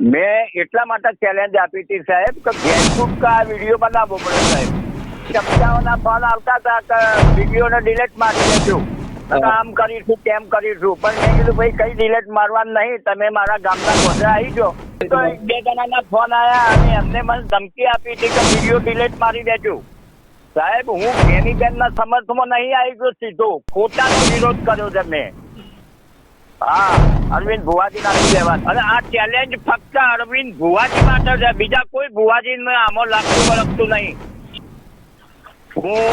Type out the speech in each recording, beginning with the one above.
મેં એટલા માટે ચેલેન્જ આપી હતી સાહેબ કે ફેસબુક કા વીડિયો બનાવવો પડે સાહેબ. ચમચાઓના ફોન આવતા હતા કે વિડીયોને ડિલેટ મારી દેજો. આમ કરીશું તેમ કરીશું. પણ મેં કીધું ભાઈ કઈ ડિલેટ મારવાનું નહીં. તમે મારા ગામના ગોધરા આવી જો તો એક બે જણાના ફોન આવ્યા અને એમને મને ધમકી આપી હતી કે વીડિયો ડિલેટ મારી દેજો. સાહેબ હું બેનીબેનના સમર્થમાં નહીં આવી ગયો સીધો ખોટાનો વિરોધ કર્યો છે મેં. હા અરવિંદ ભુવાજી ના દેવાનું અને આ ચેલેન્જ ફક્ત અરવિંદ ભુવાજી માટે છે. બીજા કોઈ ભુવાજી આમાં લાગતું વળગતું નહીં. હું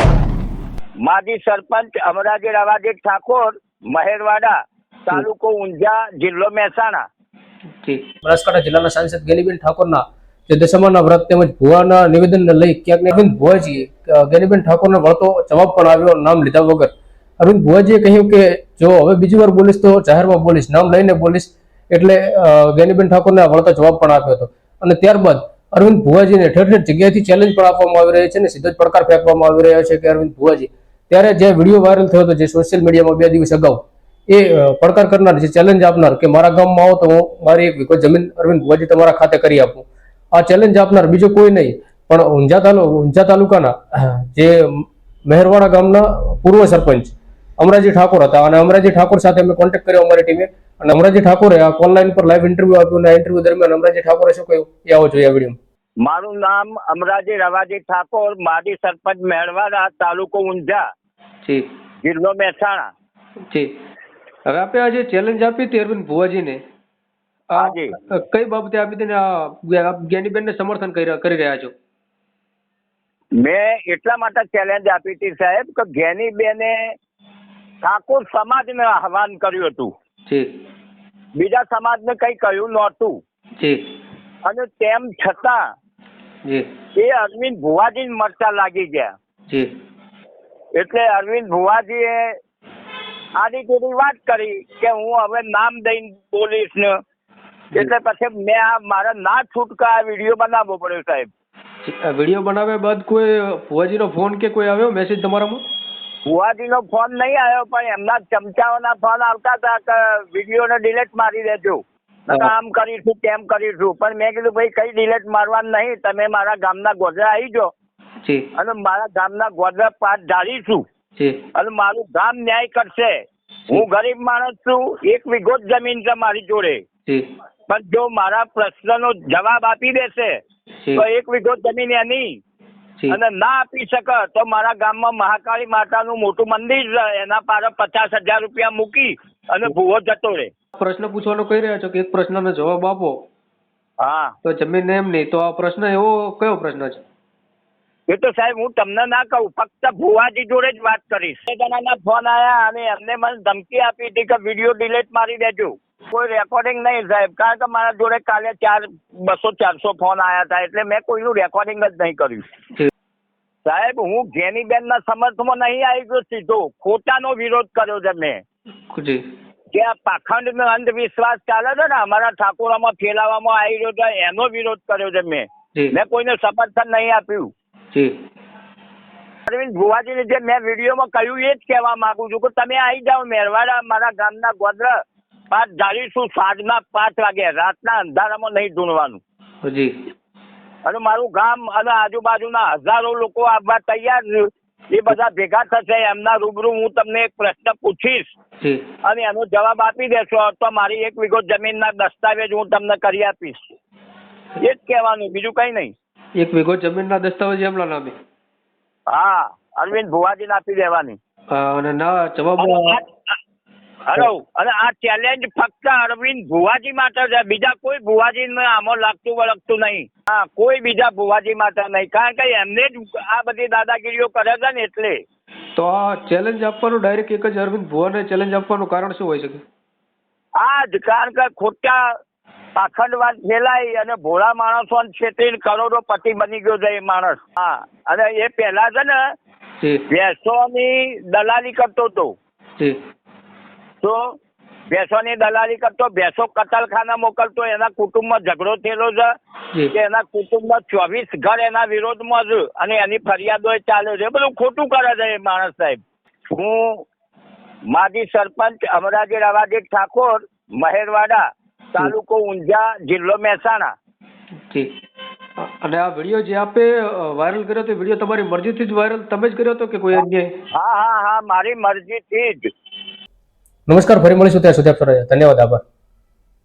માજી સરપંચ અમરાજી રવાજી ઠાકોર મહેરવાડા તાલુકો ઊંઝા જિલ્લો મહેસાણા. બનાસકાંઠા જિલ્લાના સાંસદ ગેલીબેન ઠાકોરના જે દશામાના વ્રત તેમજ ભુવાના નિવેદનને લઈ ક્યાંક ને ભુવાજીએ અ, ગેનીબેન ઠાકોરને વળતો જવાબ પણ આવ્યો નામ લીધા વગર. અરવિંદ ભુવાજીએ કહ્યું કે, જો હવે બીજી વાર બોલીશ તો જાહેરમાં બોલીશ, નામ લઈને બોલીશ. એટલે ગેનીબેન ઠાકોરને વળતો જવાબ પણ આપ્યો હતો. અને ત્યારબાદ અરવિંદ ભુવાજીને ઠેર ઠેર જગ્યાએથી ચેલેન્જ પણ આપવામાં આવી રહી છે અને સીધો જ પડકાર ફેંકવામાં આવી રહ્યો છે કે અરવિંદ ભુવાજી. ત્યારે જે વીડિયો વાયરલ થયો હતો, જે સોશિયલ મીડિયામાં બે દિવસ અગાઉ, એ પડકાર કરનાર, જે ચેલેન્જ આપનાર કે મારા ગામમાં આવો તો હું મારી એક વિગત જમીન અરવિંદ ભુવાજી તમારા ખાતે કરી આપું. આ ચેલેન્જ આપનાર બીજો કોઈ નહીં, પણ ઊંઝા તાલુ ઊંઝા તાલુકાના, જે મહેરવાડા ગામના પૂર્વ સરપંચ અમરાજી ઠાકોર હતા અને અમરાજી ઠાકોર સાથે અમે કોન્ટેક્ટ કર્યો અમારી ટીમે અને અમરાજી ઠાકોરે આ ઓનલાઈન પર લાઈવ ઇન્ટરવ્યુ આપ્યું અને ઇન્ટરવ્યુ દરમિયાન અમરાજી ઠાકોરે શું કહ્યું? એ આવો જોઈએ વીડિયો મારું નામ અમરાજી રવાજી ઠાકોર માજી સરપંચ મેળવાડા તાલુકો ઊંઝા. જી. જિલ્લો મહેસાણા. જી. હવે આપણે આજે ચેલેન્જ આપી હતી અરવિંદ ભુવાજીને. હાજી. કઈ બાબતે આપી હતી જ્ઞાનીબેનને સમર્થન કરી કરી રહ્યા છો? મેં એટલા માટે ચેલેન્જ આપી હતી સાહેબ કે જ્ઞાનીબેને બેને ઠાકોર સમાજને આહવાન કર્યું હતું. જી બીજા સમાજને કઈ કહ્યું નહોતું. જી અને તેમ છતાં જી એ અરવિંદ ભુવાજી મરતા લાગી ગયા. જી એટલે અરવિંદ ભુવાજીએ આડી થોડી વાત કરી કે હું હવે નામ દઈને બોલીશ ને. એટલે પછી મેં આ મારા ના છૂટકા આ વીડિયો બનાવવો પડ્યો સાહેબ. વીડિયો બનાવ્યા બાદ કોઈ ભુવાજીનો ફોન કે કોઈ આવ્યો? મેસેજ તમારામાં? ભુવાજીનો ફોન નહીં આવ્યો પણ એમના ચમચાઓના ફોન આવતા હતા કે વિડીયોને ડિલેટ મારી દેજો. આમ કરીશું તેમ કરીશું. પણ મેં કીધું ભાઈ કઈ ડિલેટ મારવાનું નહીં. તમે મારા ગામના ગોધરા આવી જો. અને મારા ગામના ગોધરા પાઠ જી. અને મારું ગામ ન્યાય કરશે. હું ગરીબ માણસ છું. એક વીઘો જ જમીન છે મારી જોડે. પણ જો મારા પ્રશ્નનો જવાબ આપી દેશે તો એક વીઘો જમીન એની. અને ના આપી શકે તો મારા ગામમાં મહાકાળી માતાનું મોટું મંદિર એના પારે પચાસ હજાર રૂપિયા મૂકી અને ભૂવો જતો રહે. પ્રશ્ન પૂછવાનો કહી રહ્યા છો કે એક પ્રશ્નનો જવાબ આપો. હા. તો જમીન એમ નહીં તો આ પ્રશ્ન એવો કયો પ્રશ્ન છે? એ તો સાહેબ હું તમને ના કહું ફક્ત ભુવાજી જોડે જ વાત કરીશ. જણાના ફોન આવ્યા અને એમને મને ધમકી આપી હતી કે વીડિયો ડિલીટ મારી દેજો. કોઈ રેકોર્ડિંગ નહીં સાહેબ. કારણ કે મારા જોડે કાલે ચાર બસો ચારસો ફોન આવ્યા હતા એટલે મેં કોઈનું રેકોર્ડિંગ જ નહીં કર્યું. સાહેબ હું ઘેનીબેનના સમર્થમાં નહીં આવી ગયો સીધો. ખોટાનો વિરોધ કર્યો છે મેં. જે. આ પાખંડ અંધવિશ્વાસ ચાલે છે ને અમારા ઠાકોરામાં ફેલાવવામાં આવી રહ્યો છે એનો વિરોધ કર્યો છે મેં. મેં કોઈને સમર્થન નહીં આપ્યું. અરવિંદ ભુવાજીને જે મેં વિડીયોમાં કહ્યું એ જ કહેવા માંગુ છું કે તમે આવી જાઓ મેરવાડા મારા ગામના ગોદર પાંચ ઢાળીશું સાંજના પાંચ વાગે રાતના અંધારામાં નહીં ઢૂંઢવાનું જી. અને મારું ગામ અને આજુબાજુના હજારો લોકો આવવા તૈયાર એ બધા ભેગા થશે એમના રૂબરૂ હું તમને એક પ્રશ્ન પૂછીશ. અને એનો જવાબ આપી દેશો તો મારી એક વીઘો જમીનના દસ્તાવેજ હું તમને કરી આપીશ. એ જ કહેવાનું બીજું કઈ નહીં. એક વીઘો જમીનના દસ્તાવેજ એમના નામે? હા અરવિંદ ભુવાજીને આપી દેવાની. અને ના જવાબ હલો અને આ ચેલેન્જ ફક્ત અરવિંદ ભુવાજી માટે છે. બીજા કોઈ ભુવાજી આમાં લાગતું વળગતું નહીં. હા કોઈ બીજા ભુવાજી માટે નહીં. કારણ કે એમને જ આ બધી દાદાગીરીઓ કરે છે ને એટલે. તો આ ચેલેન્જ આપવાનું ડાયરેક્ટ એક જ અરવિંદ ભુવાને ચેલેન્જ આપવાનું કારણ શું હોઈ શકે? આ જ કારણ કે ખોટા પાખંડવાદ ફેલાઈ અને ભોળા માણસો છેતરીને કરોડોપતિ બની ગયો છે એ માણસ. હા અને એ પહેલા છે ને ભેંસોની દલાલી કરતો હતો. તો ભેંસોની દલાલી કરતો ભેંસો કતલખાના મોકલતો એના કુટુંબમાં ઝઘડો થયેલો છે કે એના કુટુંબમાં ચોવીસ ઘર એના વિરોધમાં છે અને એની ફરિયાદો ચાલે છે. બધું ખોટું કરે છે એ માણસ સાહેબ. હું માજી સરપંચ અમરાજી રવાજી ઠાકોર મહેરવાડા તાલુકો ઊંઝા જિલ્લો મહેસાણા. અને આ વીડિયો જે આપે વાયરલ કર્યો તો વીડિયો તમારી મરજીથી જ વાયરલ તમે જ કર્યો હતો કે કોઈ અન્ય? હા હા હા મારી મરજીથી જ. નમસ્કાર ફરી મળીશું ત્યાં સુધી આપ ધન્યવાદ આભાર.